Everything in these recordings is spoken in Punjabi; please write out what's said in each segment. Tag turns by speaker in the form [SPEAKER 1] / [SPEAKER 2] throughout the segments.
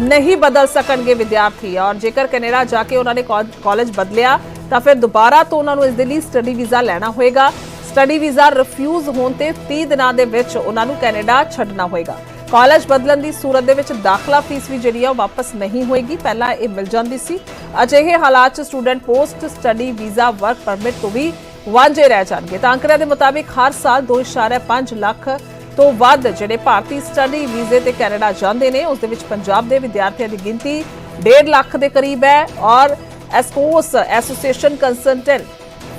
[SPEAKER 1] ਨਹੀਂ ਬਦਲ ਸਕਣਗੇ ਵਿਦਿਆਰਥੀ। ਔਰ ਜੇਕਰ ਕੈਨੇਡਾ ਜਾ ਕੇ ਉਹਨਾਂ ਨੇ ਕਾਲਜ ਬਦਲਿਆ, ਤਾਂ ਫਿਰ ਦੁਬਾਰਾ ਤੋਂ ਉਹਨਾਂ ਨੂੰ ਇਸ ਦੇ ਲਈ ਸਟੱਡੀ ਵੀਜ਼ਾ ਲੈਣਾ ਹੋਏਗਾ। ਸਟੱਡੀ ਵੀਜ਼ਾ ਰਿਫਿਊਜ਼ ਹੋਣ ਤੇ 30 ਦਿਨਾਂ ਦੇ ਵਿੱਚ ਉਹਨਾਂ ਨੂੰ ਕੈਨੇਡਾ ਛੱਡਣਾ ਹੋਏਗਾ। ਕਾਲਜ ਬਦਲਣ ਦੀ ਸੂਰਤ ਦੇ ਵਿੱਚ ਦਾਖਲਾ ਫੀਸ ਵੀ ਜਿਹੜੀ ਆ ਉਹ ਵਾਪਸ ਨਹੀਂ ਹੋਏਗੀ। ਪਹਿਲਾਂ ਇਹ ਮਿਲ ਜਾਂਦੀ ਸੀ। ਅਜਿਹੇ ਹਾਲਾਤ 'ਚ student post study visa work permit ਤੋਂ ਵੀ ਵਾਂਝੇ ਰਹਿ ਜਾਣਗੇ। ਤਾਂ ਅੰਕੜਿਆਂ ਦੇ ਮੁਤਾਬਿਕ ਹਰ ਸਾਲ 2.5 ਲੱਖ ਤੋਂ ਵੱਧ ਜਿਹੜੇ ਭਾਰਤੀ ਸਟੱਡੀ ਵੀਜ਼ੇ ਤੇ ਕੈਨੇਡਾ ਜਾਂਦੇ ਨੇ, ਉਸ ਦੇ ਵਿੱਚ ਪੰਜਾਬ ਦੇ ਵਿਦਿਆਰਥੀਆਂ ਦੀ ਗਿਣਤੀ 1.5 ਲੱਖ ਦੇ ਕਰੀਬ ਹੈ ਔਰ ਐਸਕੋਸ association consultant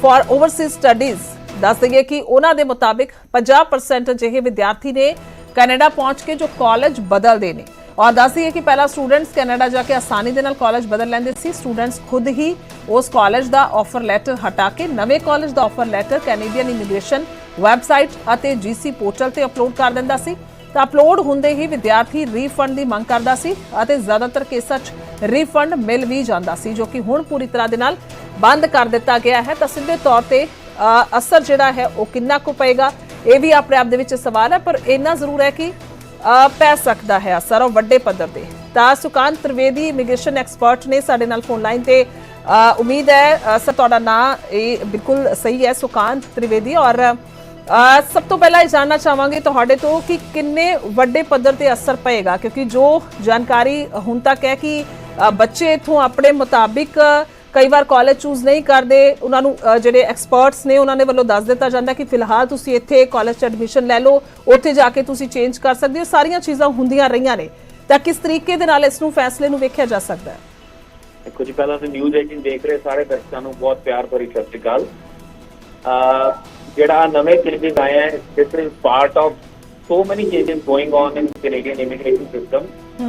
[SPEAKER 1] for overseas studies ਦੱਸ ਦਈਏ ਕਿ ਉਹਨਾਂ ਦੇ ਮੁਤਾਬਿਕ 50% ਅਜਿਹੇ ਵਿਦਿਆਰਥੀ ਨੇ ਕੈਨੇਡਾ ਪਹੁੰਚ ਕੇ ਜੋ ਕਾਲਜ ਬਦਲਦੇ ਨੇ। ਔਰ ਦੱਸ ਦਈਏ ਕਿ ਪਹਿਲਾਂ ਸਟੂਡੈਂਟਸ ਕੈਨੇਡਾ ਜਾ ਕੇ ਆਸਾਨੀ ਦੇ ਨਾਲ ਕਾਲਜ ਬਦਲ ਲੈਂਦੇ ਸੀ। ਸਟੂਡੈਂਟਸ ਖੁਦ ਹੀ ਉਸ ਕਾਲਜ ਦਾ ਆਫਰ ਲੈਟਰ ਹਟਾ ਕੇ, ਨਵੇਂ ਕਾਲਜ ਦਾ offer letter Canadian immigration website ਅਤੇ ਜੀਸੀ ਪੋਰਟਲ ਤੇ ਅਪਲੋਡ ਕਰ ਦਿੰਦਾ ਸੀ। ਤਾਂ ਅਪਲੋਡ ਹੁੰਦੇ ਹੀ ਵਿਦਿਆਰਥੀ ਰੀਫੰਡ ਦੀ ਮੰਗ ਕਰਦਾ ਸੀ ਅਤੇ ਜ਼ਿਆਦਾਤਰ ਕੇਸਾਂ 'ਚ ਰੀਫੰਡ ਮਿਲ ਵੀ ਜਾਂਦਾ ਸੀ, ਜੋ ਕਿ ਹੁਣ ਪੂਰੀ ਤਰ੍ਹਾਂ ਦੇ ਨਾਲ ਬੰਦ ਕਰ ਦਿੱਤਾ ਗਿਆ ਹੈ। ਤਾਂ ਸਿੱਧੇ ਤੌਰ ਤੇ ਅਸਰ ਜਿਹੜਾ ਹੈ ਉਹ ਕਿੰਨਾ ਕੁ ਪਏਗਾ, ਇਹ ਵੀ ਆਪਣੇ ਆਪ ਦੇ ਵਿੱਚ ਸਵਾਲ ਹੈ, ਪਰ ਇੰਨਾ ਜ਼ਰੂਰ ਹੈ ਕਿ ਪੈ ਸਕਦਾ ਹੈ ਅਸਰ ਉਹ ਵੱਡੇ ਪੱਧਰ ਤੇ। ਤਾਂ ਸੁਕਾਂਤ ਤ੍ਰਿਵੇਦੀ ਇਮੀਗ੍ਰੇਸ਼ਨ ਐਕਸਪਰਟ ਨੇ ਸਾਡੇ ਨਾਲ ਫੋਨ ਲਾਈਨ ਤੇ ਉਮੀਦ ਹੈ ਸਰ ਤੁਹਾਡਾ ਨਾਂ ਇਹ ਬਿਲਕੁਲ ਸਹੀ ਹੈ, ਸੁਕਾਂਤ ਤ੍ਰਿਵੇਦੀ ਔਰ ਸਭ ਤੋਂ ਪਹਿਲਾਂ ਇਹ ਜਾਨਣਾ ਚਾਹਾਂਗੇ ਤੁਹਾਡੇ ਤੋਂ ਕਿ ਕਿੰਨੇ ਵੱਡੇ ਪੱਧਰ ਤੇ ਅਸਰ ਪਏਗਾ, ਕਿਉਂਕਿ ਜੋ ਜਾਣਕਾਰੀ ਹੁਣ ਤੱਕ ਹੈ ਕਿ ਬੱਚੇ ਇਥੋਂ ਆਪਣੇ ਮੁਤਾਬਿਕ ਕਈ ਵਾਰ ਕਾਲਜ ਚੂਜ਼ ਨਹੀਂ ਕਰਦੇ, ਉਹਨਾਂ ਨੂੰ ਜਿਹੜੇ ਐਕਸਪਰਟਸ ਨੇ ਉਹਨਾਂ ਨੇ ਵੱਲੋਂ ਦੱਸ ਦਿੱਤਾ ਜਾਂਦਾ ਕਿ ਫਿਲਹਾਲ ਤੁਸੀਂ ਇੱਥੇ ਕਾਲਜ 'ਚ ਐਡਮਿਸ਼ਨ ਲੈ ਲਓ, ਉੱਥੇ ਜਾ ਕੇ ਤੁਸੀਂ ਚੇਂਜ ਕਰ ਸਕਦੇ ਹੋ, ਸਾਰੀਆਂ ਚੀਜ਼ਾਂ ਹੁੰਦੀਆਂ ਰਹੀਆਂ ਨੇ। ਤਾਂ ਕਿਸ ਤਰੀਕੇ ਦੇ ਨਾਲ ਇਸ ਨੂੰ ਫੈਸਲੇ ਨੂੰ ਵੇਖਿਆ ਜਾ ਸਕਦਾ ਹੈ?
[SPEAKER 2] ਦੇਖੋ ਪਹਿਲਾਂ ਤਾਂ ਨਿਊਜ਼ 18 ਦੇਖ ਰਹੇ ਸਾਰੇ ਦਰਸ਼ਕਾਂ ਨੂੰ ਬਹੁਤ ਪਿਆਰ ਭਰੀ ਸਤਿ ਸ਼੍ਰੀ ਅਕਾਲ। ਜਿਹੜਾ ਨਵੇਂ ਚੇਂਜਸ ਆਏ ਹੈ this is part of so many changes going on in Canadian immigration system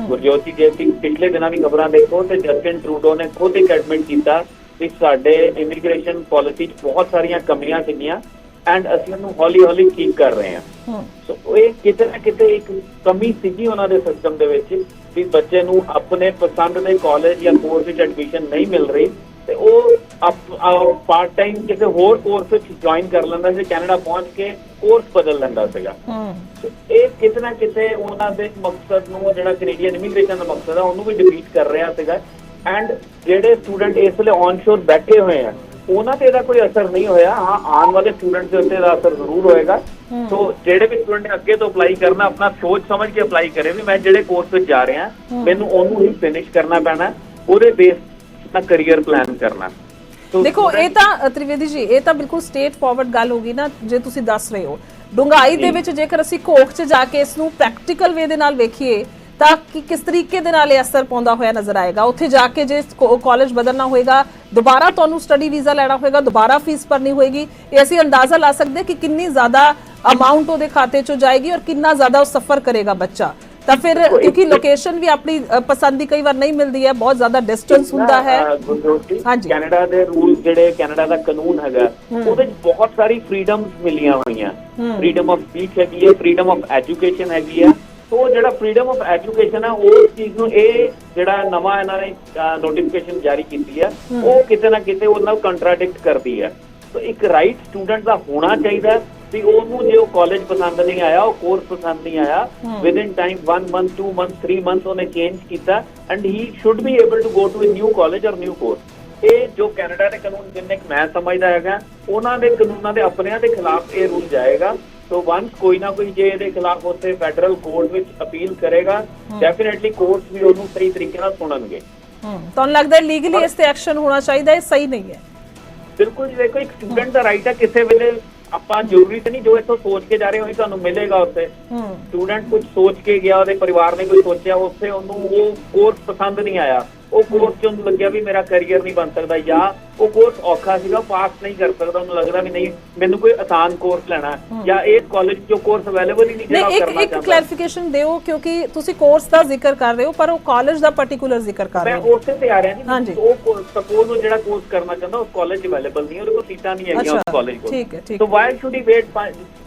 [SPEAKER 2] Gurjot ji ਜੇ ਪਿਛਲੇ ਦਿਨਾਂ ਦੀ ਖਬਰਾਂ ਦੇਖੋ ਤੇ ਜਸਟਿਨ ਟਰੂਡੋ ਨੇ ਖੁਦ ਇੱਕ ਐਡਮਿਟ ਕੀਤਾ ਕਿ ਸਾਡੇ ਇਮੀਗ੍ਰੇਸ਼ਨ ਪਾਲਿਸੀ 'ਚ ਬਹੁਤ ਸਾਰੀਆਂ ਕਮੀਆਂ ਸੀਗੀਆਂ ਐਂਡ ਅਸੀਂ ਉਹਨੂੰ ਹੌਲੀ-ਹੌਲੀ ਠੀਕ ਕਰ ਰਹੇ ਹਾਂ। ਸੋ ਇਹ ਕਿਤੇ ਨਾ ਕਿਤੇ ਇੱਕ ਕਮੀ ਸੀਗੀ ਉਹਨਾਂ ਦੇ ਸਿਸਟਮ ਦੇ ਵਿੱਚ ਵੀ ਬੱਚੇ ਨੂੰ ਆਪਣੇ ਪਸੰਦ ਦੇ ਕਾਲਜ ਜਾਂ ਕੋਰਸ ਵਿੱਚ ਐਡਮਿਸ਼ਨ ਨਹੀਂ ਮਿਲ ਰਹੀ ਤੇ ਉਹ ਪਾਰਟ ਟਾਈਮ ਕਿਸੇ ਹੋਰ ਕੋਰਸ ਵਿੱਚ ਜੁਆਇਨ ਕਰ ਲੈਂਦਾ ਸੀ ਕੈਨੇਡਾ ਪਹੁੰਚ ਕੇ ਕੋਰਸ ਬਦਲ ਲੈਂਦਾ ਸੀਗਾ। ਇਹ ਕਿਤੇ ਨਾ ਕਿਤੇ ਉਹਨਾਂ ਦੇ ਮਕਸਦ ਨੂੰ ਜਿਹੜਾ ਕੈਨੇਡੀਅਨ ਇਮੀਗ੍ਰੇਸ਼ਨ ਦਾ ਮਕਸਦ ਹੈ ਉਹਨੂੰ ਵੀ ਡਿਫੀਟ ਕਰ ਰਿਹਾ ਸੀਗਾ। ਐਂਡ ਜਿਹੜੇ ਸਟੂਡੈਂਟ ਇਸ ਵੇਲੇ ਔਨਸ਼ੋਰ ਬੈਠੇ ਹੋਏ ਆ ਉਹਨਾਂ ਤੇ ਇਹਦਾ ਕੋਈ ਅਸਰ ਨਹੀਂ ਹੋਇਆ। ਹਾਂ ਆਉਣ ਵਾਲੇ ਸਟੂਡੈਂਟਸ ਦੇ ਉੱਤੇ ਇਹਦਾ ਅਸਰ ਜ਼ਰੂਰ ਹੋਏਗਾ। ਸੋ ਜਿਹੜੇ ਵੀ ਸਟੂਡੈਂਟ ਨੇ ਅੱਗੇ ਤੋਂ ਅਪਲਾਈ ਕਰਨਾ ਆਪਣਾ ਸੋਚ ਸਮਝ ਕੇ ਅਪਲਾਈ ਕਰੇ ਵੀ ਮੈਂ ਜਿਹੜੇ ਕੋਰਸ ਵਿੱਚ ਜਾ ਰਿਹਾ ਮੈਨੂੰ ਉਹਨੂੰ ਹੀ ਫਿਨਿਸ਼ ਕਰਨਾ ਪੈਣਾ ਉਹਦੇ ਬੇਸ ਨਾਲ ਕੈਰੀਅਰ ਪਲਾਨ ਕਰਨਾ।
[SPEAKER 1] ਦੇਖੋ ਇਹ ਤਾਂ ਤ੍ਰਿਵੇਦੀ ਜੀ ਇਹ ਤਾਂ ਬਿਲਕੁਲ ਸਟੇਟ ਫਾਰਵਰਡ ਗੱਲ ਹੋਗੀ ਨਾ ਜੇ ਤੁਸੀਂ ਦੱਸ ਰਹੇ ਹੋ। ਡੁੰਗਾਈ ਦੇ ਵਿੱਚ ਜੇਕਰ ਅਸੀਂ ਕੋਖ 'ਚ ਜਾ ਕੇ ਇਸ ਨੂੰ ਪ੍ਰੈਕਟੀਕਲ ਵੇ ਦੇ ਨਾਲ ਵੇਖੀਏ ਤਾਂ ਕਿ ਕਿਸ ਤਰੀਕੇ ਦੇ ਨਾਲ ਇਹ ਅਸਰ ਪਾਉਂਦਾ ਹੋਇਆ ਨਜ਼ਰ ਆਏਗਾ? ਉੱਥੇ ਜਾ ਕੇ ਜੇ ਕਾਲਜ ਬਦਲਣਾ ਹੋਏਗਾ ਦੁਬਾਰਾ ਤੁਹਾਨੂੰ ਸਟੱਡੀ ਵੀਜ਼ਾ ਲੈਣਾ ਹੋਏਗਾ ਦੁਬਾਰਾ ਫੀਸ ਭਰਨੀ ਹੋਏਗੀ ਇਹ ਅਸੀਂ ਅੰਦਾਜ਼ਾ ਲਾ ਸਕਦੇ ਕਿ ਕਿੰਨੀ ਜ਼ਿਆਦਾ ਅਮਾਉਂਟ ਉਹਦੇ ਖਾਤੇ 'ਚੋਂ ਜਾਏਗੀ ਔਰ ਕਿੰਨਾ ਜ਼ਿਆਦਾ ਉਹ ਸਫਰ ਕਰੇਗਾ ਬੱਚਾ। ਤਾਂ ਫਿਰ ਕਿਉਂਕਿ ਲੋਕੇਸ਼ਨ ਵੀ ਆਪਣੀ ਪਸੰਦ ਦੀ ਕਈ ਵਾਰ ਨਹੀਂ ਮਿਲਦੀ ਹੈ ਬਹੁਤ ਜ਼ਿਆਦਾ ਡਿਸਟੈਂਸ ਹੁੰਦਾ ਹੈ। ਹਾਂਜੀ।
[SPEAKER 2] ਕੈਨੇਡਾ ਦੇ ਰੂਲ ਜਿਹੜੇ ਕੈਨੇਡਾ ਦਾ ਕਾਨੂੰਨ ਹੈਗਾ ਉਹਦੇ ਵਿੱਚ ਬਹੁਤ ਸਾਰੀ ਫਰੀडम्स ਮਿਲੀਆਂ ਹੋਈਆਂ। ਫਰੀडम ਆਫ ਸਪੀਚ ਹੈਗੀ ਹੈ ਫਰੀडम ਆਫ ਐਜੂਕੇਸ਼ਨ ਹੈਗੀ ਹੈ। ਸੋ ਜਿਹੜਾ ਫਰੀडम ਆਫ ਐਜੂਕੇਸ਼ਨ ਹੈ ਉਹ ਚੀਜ਼ ਨੂੰ ਇਹ ਜਿਹੜਾ ਨਵਾਂ ਇਹਨਾਂ ਨੇ ਨੋਟੀਫਿਕੇਸ਼ਨ ਜਾਰੀ ਕੀਤੀ ਹੈ। ਉਹ ਕਿਤੇ ਨਾ ਕਿਤੇ ਉਹਨਾਂ ਨੂੰ ਕੰਟਰਾਡਿਕਟ ਕਰਦੀ ਹੈ ਸੋ ਇੱਕ ਰਾਈਟ ਸਟੂਡੈਂਟ ਦਾ ਹੋਣਾ ਚਾਹੀਦਾ ਵੀ ਉਹਨੂੰ ਜੇ ਉਹ ਕਾਲਜ ਪਸੰਦ ਨਹੀਂ ਆਇਆ ਉਹ ਕੋਰਸ ਪਸੰਦ ਨਹੀਂ ਆਇਆ within time 1 month 2 month 3 month ਉਹਨੇ ਚੇਂਜ ਕੀਤਾ and he should be able to go to a new college or new course ਇਹ ਜੋ ਕੈਨੇਡਾ ਦੇ ਕਾਨੂੰਨ ਜਿੰਨੇ ਕੁ ਮੈਂ ਸਮਝਦਾ ਹੈਗਾ ਉਹਨਾਂ ਦੇ ਕਾਨੂੰਨਾਂ ਦੇ ਆਪਣਿਆਂ ਦੇ ਖਿਲਾਫ ਇਹ ਰੂਲ ਜਾਏਗਾ। ਸੋ ਵਨਸ ਕੋਈ ਨਾ ਕੋਈ ਜੇ ਇਹਦੇ ਖਿਲਾਫ ਉੱਥੇ ਫੈਡਰਲ ਕੋਰਟ ਵਿੱਚ ਅਪੀਲ ਕਰੇਗਾ ਡੈਫੀਨਿਟਲੀ ਕੋਰਟਸ ਵੀ ਉਹਨੂੰ ਸਹੀ ਤਰੀਕੇ ਨਾਲ ਸੁਣਨਗੇ।
[SPEAKER 1] ਹੂੰ। ਤੁਹਾਨੂੰ ਲੱਗਦਾ ਹੈ ਲੀਗਲੀ ਇਸ ਤੇ ਐਕਸ਼ਨ ਹੋਣਾ ਚਾਹੀਦਾ ਹੈ ਸਹੀ ਨਹੀਂ ਹੈ?
[SPEAKER 2] ਬਿਲਕੁਲ ਜੀ ਦੇਖੋ ਇੱਕ ਸਟੂਡੈਂਟ ਦਾ ਰਾਈਟ ਹੈ ਕਿਸੇ ਵੇਲੇ ਆਪਾਂ ਜ਼ਰੂਰੀ ਤੇ ਨਹੀਂ ਜੋ ਇੱਥੋਂ ਸੋਚ ਕੇ ਜਾ ਰਹੇ ਹੋਈ ਤੁਹਾਨੂੰ ਮਿਲੇਗਾ ਉੱਥੇ।
[SPEAKER 1] ਹੂੰ।
[SPEAKER 2] ਸਟੂਡੈਂਟ ਕੁਝ ਸੋਚ ਕੇ ਗਿਆ ਉਹਦੇ ਪਰਿਵਾਰ ਨੇ ਕੋਈ ਸੋਚਿਆ ਉੱਥੇ ਉਹਨੂੰ ਉਹ ਕੋਰਸ ਪਸੰਦ ਨਹੀਂ ਆਇਆ। ਉਹ ਕੋਰਸ 'ਚ ਉਹਨੂੰ ਲੱਗਿਆ ਵੀ ਮੇਰਾ ਕੈਰੀਅਰ ਨਹੀਂ ਬਣ ਸਕਦਾ ਜਾਂ ਉਹ ਕੋਰਸ ਔਖਾ ਸੀਗਾ ਪਾਸ ਨਹੀਂ ਕਰ ਸਕਦਾ ਉਹਨੂੰ ਲੱਗਦਾ ਵੀ ਨਹੀਂ ਮੈਨੂੰ ਕੋਈ ਆਸਾਨ ਕੋਰਸ ਲੈਣਾ ਜਾਂ ਇਹ ਕਾਲਜ 'ਚੋਂ ਕੋਰਸ ਅਵੇਲੇਬਲ ਹੀ ਨਹੀਂ ਜਿਹੜਾ
[SPEAKER 1] ਇੱਕ
[SPEAKER 2] ਕਰਨਾ
[SPEAKER 1] ਇੱਕ
[SPEAKER 2] ਚਾਹੁੰਦਾ।
[SPEAKER 1] ਕਲੈਰੀਫਿਕੇਸ਼ਨ ਦਿਓ ਕਿਉਂਕਿ ਤੁਸੀਂ ਕੋਰਸ ਦਾ ਜ਼ਿਕਰ ਕਰ ਰਹੇ ਹੋ ਪਰ ਉਹ ਕਾਲਜ ਦਾ ਪਾਰਟਿਕੂਲਰ ਜ਼ਿਕਰ ਕਰ ਰਹੇ
[SPEAKER 2] ਮੈਂ
[SPEAKER 1] ਹੋ।
[SPEAKER 2] ਉਸੇ ਤੇ ਆ ਰਿਹਾ। ਜੀ ਉਹ ਸਪੋਜ਼ ਉਹ ਜਿਹੜਾ ਕੋਰਸ ਕਰਨਾ ਚਾਹੁੰਦਾ ਉਹ ਕਾਲਜ ਅਵੇਲੇਬਲ ਨਹੀਂ ਉਹਦੇ ਕੋਲ ਸੀਟਾਂ ਨਹੀਂ ਹੈਗੀਆਂ ਉਸ ਕਾਲਜ ਕੋਲ।
[SPEAKER 1] ਠੀਕ ਹੈ, ਠੀਕ
[SPEAKER 2] so why should he wait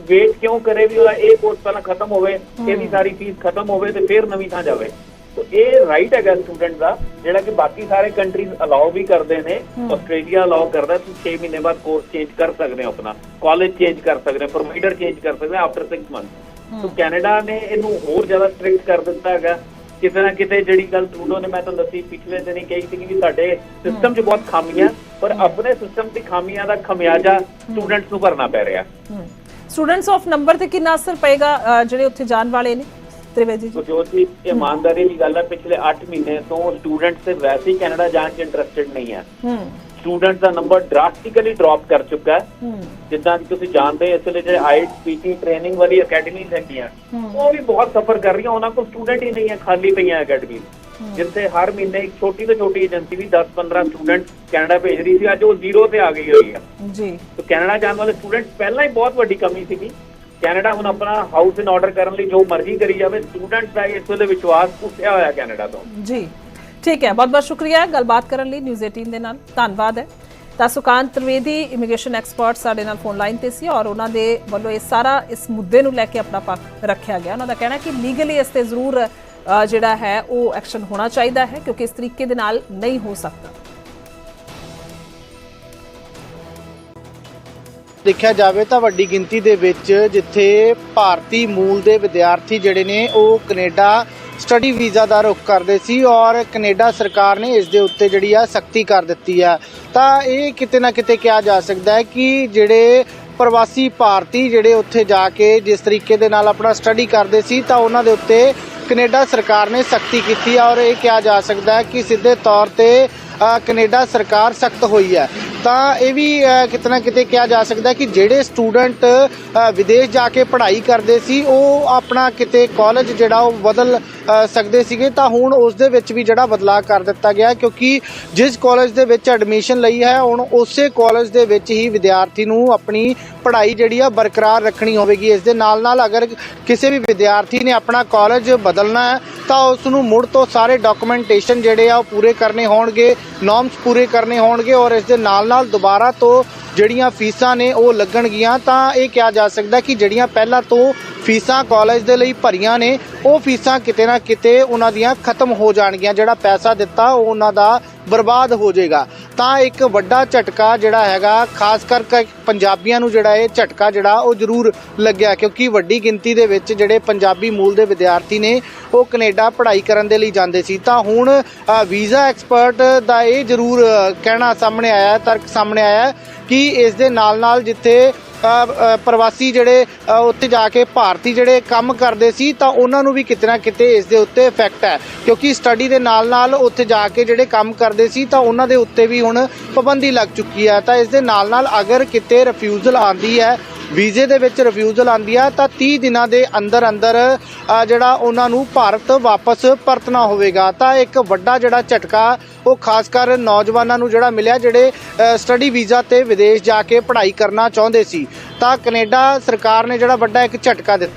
[SPEAKER 2] wait ਕਿਉਂ ਕਰੇ ਵੀ ਉਹਦਾ ਇਹ ਕੋਰਸ ਪਹਿਲਾਂ ਖਤਮ ਹੋਵੇ ਇਹਦੀ ਸਾਰੀ ਫੀਸ ਖਤਮ ਹੋਵੇ ਤੇ ਫਿਰ ਨਵੀਂ ਥਾਂ ਜਾਵੇ? ਸੋ ਇਹ ਰਾਈਟ ਹੈਗਾ ਸਟੂਡੈਂਟ ਦਾ ਜਿਹੜਾ ਕਿ ਬਾਕੀ ਸਾਰੇ ਕੰਟਰੀਜ਼ ਅਲਾਉ ਵੀ ਕਰਦੇ ਨੇ ਆਸਟ੍ਰੇਲੀਆ ਅਲਾਉ ਕਰਦਾ ਤੁਸੀਂ 6 ਮਹੀਨੇ ਬਾਅਦ ਕੋਰਸ ਚੇਂਜ ਕਰ ਸਕਦੇ ਹੋ ਆਪਣਾ। ਕਾਲਜ ਚੇਂਜ ਕਰ ਸਕਦੇ ਹੋ ਪ੍ਰੋਵਾਈਡਰ ਚੇਂਜ ਕਰ ਸਕਦੇ ਹੋ ਆਫਟਰ 6 ਮੰਥ ਸੋ ਕੈਨੇਡਾ ਨੇ ਇਹਨੂੰ ਹੋਰ ਜ਼ਿਆਦਾ ਸਟ੍ਰਿਕਟ ਕਰ ਦਿੱਤਾ ਹੈਗਾ। ਕਿਤੇ ਨਾ ਕਿਤੇ ਜਿਹੜੀ ਗੱਲ ਟਰੂਡੋ ਨੇ ਮੈਂ ਤੁਹਾਨੂੰ ਦੱਸੀ ਪਿਛਲੇ ਦਿਨੀ ਕਹੀ ਸੀ ਕਿ ਸਾਡੇ ਸਿਸਟਮ 'ਚ ਬਹੁਤ ਖਾਮੀਆਂ ਪਰ ਆਪਣੇ ਸਿਸਟਮ ਦੀ ਖਾਮੀਆਂ ਦਾ ਖਮਿਆਜਾ ਸਟੂਡੈਂਟਸ ਨੂੰ ਭਰਨਾ ਪੈ ਰਿਹਾ।
[SPEAKER 1] ਸਟੂਡੈਂਟਸ ਆਫ ਨੰਬਰ ਤੇ ਕਿੰਨਾ ਅਸਰ ਪਏਗਾ ਜਿਹੜੇ ਉੱਥੇ ਜਾਣ ਵਾਲੇ ਨੇ? ਤ੍ਰਿਵੇਦੀ ਜੀ
[SPEAKER 2] ਸੋ ਜੋ ਜੀ ਇਮਾਨਦਾਰੀ ਦੀ ਗੱਲ ਹੈ ਪਿਛਲੇ 8 ਮਹੀਨੇ ਤੋਂ ਸਟੂਡੈਂਟਸ ਤੇ ਵੈਸੇ ਹੀ ਕੈਨੇਡਾ ਜਾਣ 'ਚ ਇੰਟਰਸਟਿਡ ਨਹੀਂ ਹੈ
[SPEAKER 1] ਹੂੰ
[SPEAKER 2] ਸਟੂਡੈਂਟਸ ਦਾ ਨੰਬਰ ਡਰਾਸਟਿਕਲੀ ਡ੍ਰੌਪ ਕਰ ਚੁੱਕਾ ਹੈ
[SPEAKER 1] ਹੂੰ
[SPEAKER 2] ਜਿੱਦਾਂ ਕਿ ਤੁਸੀਂ ਜਾਣਦੇ ਹੋ ਇਸ ਵੇਲੇ ਜਿਹੜੇ ਆਈਟ ਸਪੀਕਿੰਗ ਟ੍ਰੇਨਿੰਗ ਵਾਲੀ ਅਕੈਡਮੀਜ਼ ਹੈਗੀਆਂ ਉਹ ਵੀ ਬਹੁਤ ਸਫਰ ਕਰ ਰਹੀਆਂ ਉਹਨਾਂ ਕੋਲ ਸਟੂਡੈਂਟ ਹੀ ਨਹੀਂ ਹੈ ਖਾਲੀ ਪਈਆਂ ਅਕੈਡਮੀਜ਼ ਜਿੱਥੇ ਹਰ ਮਹੀਨੇ ਇੱਕ ਛੋਟੀ ਤੋਂ ਛੋਟੀ ਏਜੰਸੀ ਵੀ 10-15 ਸਟੂਡੈਂਟ ਕੈਨੇਡਾ ਭੇਜ ਰਹੀ ਸੀ ਅੱਜ ਉਹ ਜ਼ੀਰੋ ਤੇ ਆ ਗਈ ਹੋਈ ਹੈ
[SPEAKER 1] ਜੀ
[SPEAKER 2] ਤਾਂ ਕੈਨੇਡਾ ਜਾਣ ਵਾਲੇ ਸਟੂਡੈਂਟ ਪਹਿਲਾਂ ਹੀ ਬਹੁਤ ਵੱਡੀ ਕਮੀ ਸੀਗੀ ਕੈਨੇਡਾ ਹੁਣ ਆਪਣਾ ਹਾਊਸ ਇਨ ਆਰਡਰ ਕਰਨ ਲਈ ਜੋ ਮਰਜ਼ੀ ਕਰੀ ਜਾਵੇ ਸਟੂਡੈਂਟਸ ਦਾ ਇਸ ਵੇਲੇ ਵਿਸ਼ਵਾਸ ਉੱਠਿਆ ਹੋਇਆ ਕੈਨੇਡਾ ਤੋਂ।
[SPEAKER 1] ਜੀ, ਠੀਕ ਹੈ, ਬਹੁਤ ਬਹੁਤ ਸ਼ੁਕਰੀਆ ਗੱਲਬਾਤ ਕਰਨ ਲਈ ਨਿਊਜ਼ 18 ਦੇ ਨਾਲ, ਧੰਨਵਾਦ ਹੈ। ਤਾਂ ਸੁਕਾਂਤ ਤ੍ਰਿਵੇਦੀ ਇਮੀਗ੍ਰੇਸ਼ਨ ਐਕਸਪਰਟ ਸਾਡੇ ਨਾਲ ਫੋਨ ਲਾਈਨ ਤੇ ਸੀ ਔਰ ਉਹਨਾਂ ਦੇ ਵੱਲੋਂ ਇਹ ਸਾਰਾ ਇਸ ਮੁੱਦੇ ਨੂੰ ਲੈ ਕੇ ਆਪਣਾ ਪੱਖ ਰੱਖਿਆ ਗਿਆ। ਉਹਨਾਂ ਦਾ ਕਹਿਣਾ ਕਿ ਲੀਗਲੀ ਇਸ ਤੇ ਜ਼ਰੂਰ ਜਿਹੜਾ ਹੈ, ਉਹ ਐਕਸ਼ਨ ਹੋਣਾ ਚਾਹੀਦਾ ਹੈ ਕਿਉਂਕਿ ਇਸ ਤਰੀਕੇ ਦੇ ਨਾਲ ਨਹੀਂ ਹੋ ਸਕਦਾ।
[SPEAKER 3] ਦੇਖਿਆ ਜਾਵੇ ਤਾਂ ਵੱਡੀ ਗਿਣਤੀ ਦੇ ਵਿੱਚ ਜਿੱਥੇ ਭਾਰਤੀ ਮੂਲ ਦੇ ਵਿਦਿਆਰਥੀ ਜਿਹੜੇ ਨੇ ਉਹ ਕੈਨੇਡਾ ਸਟੱਡੀ ਵੀਜ਼ਾ ਦਾ ਰੁਖ ਕਰਦੇ ਸੀ ਔਰ ਕੈਨੇਡਾ ਸਰਕਾਰ ਨੇ ਇਸ ਦੇ ਉੱਤੇ ਜਿਹੜੀ ਆ ਸਖਤੀ ਕਰ ਦਿੱਤੀ ਆ। ਤਾਂ ਇਹ ਕਿਤੇ ਨਾ ਕਿਤੇ ਕਿਹਾ ਜਾ ਸਕਦਾ ਹੈ ਕਿ ਜਿਹੜੇ ਪ੍ਰਵਾਸੀ ਭਾਰਤੀ ਜਿਹੜੇ ਉੱਥੇ ਜਾ ਕੇ ਜਿਸ ਤਰੀਕੇ ਦੇ ਨਾਲ ਆਪਣਾ ਸਟੱਡੀ ਕਰਦੇ ਸੀ ਤਾਂ ਉਹਨਾਂ ਦੇ ਉੱਤੇ ਕੈਨੇਡਾ ਸਰਕਾਰ ਨੇ ਸਖਤੀ ਕੀਤੀ ਆ ਔਰ ਇਹ ਕਿਹਾ ਜਾ ਸਕਦਾ ਹੈ ਕਿ ਸਿੱਧੇ ਤੌਰ ਤੇ ਅ, ਕੈਨੇਡਾ ਸਰਕਾਰ ਸਖਤ ਹੋਈ ਹੈ। ਤਾਂ ਇਹ ਵੀ ਅ, ਕਿਤੇ ਨਾ ਕਿਤੇ ਕਿਹਾ ਜਾ ਸਕਦਾ ਕਿ ਜਿਹੜੇ ਸਟੂਡੈਂਟ ਵਿਦੇਸ਼ ਜਾ ਕੇ ਪੜ੍ਹਾਈ ਕਰਦੇ ਸੀ ਉਹ ਆਪਣਾ ਕਿਤੇ ਕਾਲਜ ਜਿਹੜਾ ਉਹ ਬਦਲ ਸਕਦੇ ਸੀਗੇ ਤਾਂ ਹੁਣ ਉਸ ਦੇ ਵਿੱਚ ਵੀ ਜਿਹੜਾ ਬਦਲਾਅ ਕਰ ਦਿੱਤਾ ਗਿਆ ਕਿਉਂਕਿ ਜਿਸ ਕਾਲਜ ਦੇ ਵਿੱਚ ਐਡਮਿਸ਼ਨ ਲਈ ਹੈ ਹੁਣ ਉਸੇ ਕਾਲਜ ਦੇ ਵਿੱਚ ਹੀ ਵਿਦਿਆਰਥੀ ਨੂੰ ਆਪਣੀ ਪੜ੍ਹਾਈ ਜਿਹੜੀ ਆ ਬਰਕਰਾਰ ਰੱਖਣੀ ਹੋਵੇਗੀ। ਇਸ ਦੇ ਨਾਲ ਨਾਲ ਅਗਰ ਕਿਸੇ ਵੀ ਵਿਦਿਆਰਥੀ ਨੇ ਆਪਣਾ ਕਾਲਜ ਬਦਲਣਾ ਹੈ ਤਾਂ ਉਸ ਨੂੰ ਮੁੜ ਤੋਂ ਸਾਰੇ ਡਾਕੂਮੈਂਟੇਸ਼ਨ ਜਿਹੜੇ ਆ ਉਹ ਪੂਰੇ ਕਰਨੇ ਹੋਣਗੇ ਨੋਰਮਸ ਪੂਰੇ ਕਰਨੇ ਹੋਣਗੇ ਔਰ ਇਸ ਦੇ ਨਾਲ ਨਾਲ ਦੁਬਾਰਾ ਤੋਂ ਜਿਹੜੀਆਂ ਫੀਸਾਂ ਨੇ ਉਹ ਲੱਗਣਗੀਆਂ, ਤਾਂ ਇਹ ਕਿਹਾ ਜਾ ਸਕਦਾ ਕਿ ਜਿਹੜੀਆਂ ਪਹਿਲਾਂ ਤੋਂ ਫੀਸਾਂ ਕਾਲਜ ਦੇ ਲਈ ਭਰੀਆਂ ਨੇ, ਉਹ ਫੀਸਾਂ ਕਿਤੇ ਨਾ ਕਿਤੇ ਉਹਨਾਂ ਦੀਆਂ ਖਤਮ ਹੋ ਜਾਣਗੀਆਂ, ਜਿਹੜਾ ਪੈਸਾ ਦਿੱਤਾ ਉਹ ਉਹਨਾਂ ਦਾ ਬਰਬਾਦ ਹੋ ਜਾਏਗਾ। ਤਾਂ ਇੱਕ ਵੱਡਾ ਝਟਕਾ ਜਿਹੜਾ ਹੈਗਾ, ਖਾਸ ਕਰਕੇ ਪੰਜਾਬੀਆਂ ਨੂੰ ਜਿਹੜਾ ਇਹ ਝਟਕਾ ਜਿਹੜਾ, ਉਹ ਜ਼ਰੂਰ ਲੱਗਿਆ, ਕਿਉਂਕਿ ਵੱਡੀ ਗਿਣਤੀ ਦੇ ਵਿੱਚ ਜਿਹੜੇ ਪੰਜਾਬੀ ਮੂਲ ਦੇ ਵਿਦਿਆਰਥੀ ਨੇ, ਉਹ ਕੈਨੇਡਾ ਪੜ੍ਹਾਈ ਕਰਨ ਦੇ ਲਈ ਜਾਂਦੇ ਸੀ। ਤਾਂ ਹੁਣ ਵੀਜ਼ਾ ਐਕਸਪਰਟ ਦਾ ਇਹ ਜ਼ਰੂਰ ਕਹਿਣਾ ਸਾਹਮਣੇ ਆਇਆ, ਤਰਕ ਸਾਹਮਣੇ ਆਇਆ ਕਿ ਇਸ ਦੇ ਨਾਲ ਨਾਲ ਜਿੱਥੇ ਪ੍ਰਵਾਸੀ ਜਿਹੜੇ ਉੱਥੇ ਜਾ ਕੇ ਭਾਰਤੀ ਜਿਹੜੇ ਕੰਮ ਕਰਦੇ ਸੀ, ਤਾਂ ਉਹਨਾਂ ਨੂੰ ਵੀ ਕਿਤੇ ਨਾ ਕਿਤੇ ਇਸ ਦੇ ਉੱਤੇ ਇਫੈਕਟ ਹੈ। ਕਿਉਂਕਿ ਸਟੱਡੀ ਦੇ ਨਾਲ ਨਾਲ ਉੱਥੇ ਜਾ ਕੇ ਜਿਹੜੇ ਕੰਮ ਕਰਦੇ ਸੀ, ਤਾਂ ਉਹਨਾਂ ਦੇ ਉੱਤੇ ਵੀ ਹੁਣ ਪਾਬੰਦੀ ਲੱਗ ਚੁੱਕੀ ਹੈ। ਤਾਂ ਇਸ ਦੇ ਨਾਲ ਨਾਲ ਅਗਰ ਕਿਤੇ ਰਿਫਿਊਜ਼ਲ ਆਂਦੀ ਹੈ, ਵੀਜ਼ੇ ਦੇ ਵਿੱਚ ਰਿਫਿਊਜ਼ਲ ਆਂਦੀ ਆ ਤਾਂ 30 ਦਿਨਾਂ ਦੇ ਅੰਦਰ ਅੰਦਰ ਜਿਹੜਾ ਉਹਨਾਂ ਨੂੰ ਭਾਰਤ ਵਾਪਸ ਪਰਤਣਾ ਹੋਵੇਗਾ। ਤਾਂ ਇੱਕ ਵੱਡਾ ਜਿਹੜਾ ਝਟਕਾ ਉਹ ਖਾਸ ਕਰ ਨੌਜਵਾਨਾਂ ਨੂੰ ਜਿਹੜਾ ਮਿਲਿਆ, ਜਿਹੜੇ ਸਟੱਡੀ ਵੀਜ਼ਾ ਤੇ ਵਿਦੇਸ਼ ਜਾ ਕੇ ਪੜ੍ਹਾਈ ਕਰਨਾ ਚਾਹੁੰਦੇ ਸੀ, ਤਾਂ ਕੈਨੇਡਾ ਸਰਕਾਰ ਨੇ ਜਿਹੜਾ ਵੱਡਾ ਇੱਕ ਝਟਕਾ ਦਿੱਤਾ।